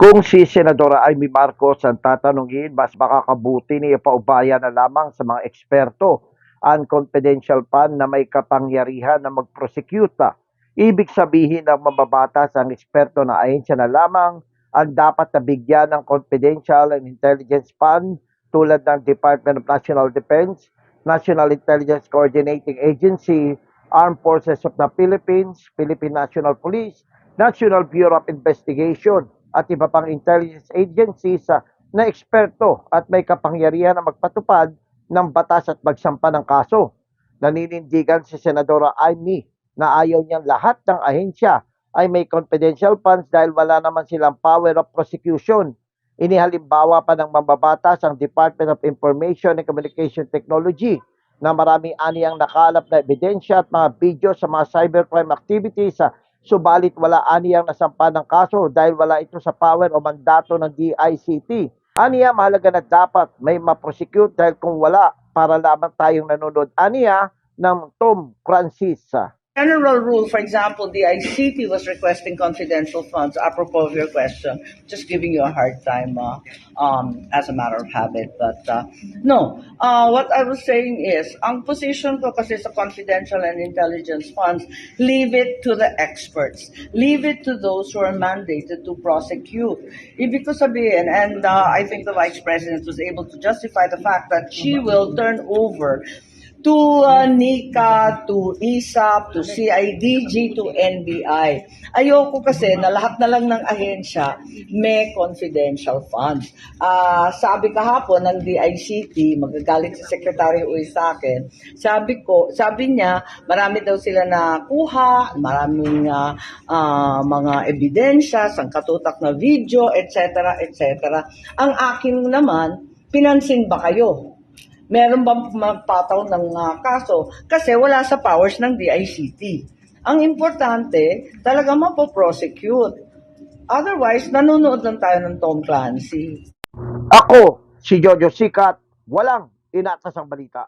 Kung si Senadora Amy Marcos ang tatanungin, mas makakabuti niya paubaya na lamang sa mga eksperto ang confidential fund na may kapangyarihan na mag-prosecute. Ibig sabihin ng mababatas ang eksperto na ahensya na lamang ang dapat nabigyan ng confidential and intelligence fund tulad ng Department of National Defense, National Intelligence Coordinating Agency, Armed Forces of the Philippines, Philippine National Police, National Bureau of Investigation at iba pang intelligence agencies ah, na eksperto at may kapangyarihan na magpatupad ng batas at magsampa ng kaso. Naninindigan si Senadora Amy na ayaw niyang lahat ng ahensya ay may confidential funds dahil wala naman silang power of prosecution. Inihalimbawa pa ng mambabatas ang Department of Information and Communication Technology na maraming aniyang nakalap na ebidensya at mga video sa mga cybercrime activities sa subalit wala aniyang nasampa ng kaso dahil wala ito sa power o mandato ng DICT. Aniya, mahalaga na dapat may ma-prosecute dahil kung wala, para lamang tayong nanonood. Aniya ng Tom Francis. General rule, for example, the ICT was requesting confidential funds, apropos of your question, just giving you a hard time uh, um, as a matter of habit. But uh, no, uh, what I was saying is, ang position ko kasi sa confidential and intelligence funds, leave it to the experts. Leave it to those who are mandated to prosecute. Ibig ko sabihin, and uh, I think the Vice President was able to justify the fact that she will turn over to uh, NICA, to ISAP, to CIDG, to NBI. Ayoko kasi na lahat na lang ng ahensya may confidential funds. Ah, sabi kahapon ng DICT, magagalit si Secretary Uy sa akin, sabi ko, sabi niya, marami daw sila na kuha, maraming ah, ah, mga ebidensya, sangkatutak na video, etc., etc. Ang akin naman, pinansin ba kayo? Meron bang magpataw ng ah, kaso kasi wala sa powers ng DICT. Ang importante, talaga mapoprosecute. Otherwise, nanonood lang tayo ng Tom Clancy. Ako, si Jojo Sikat, walang inatasang balita.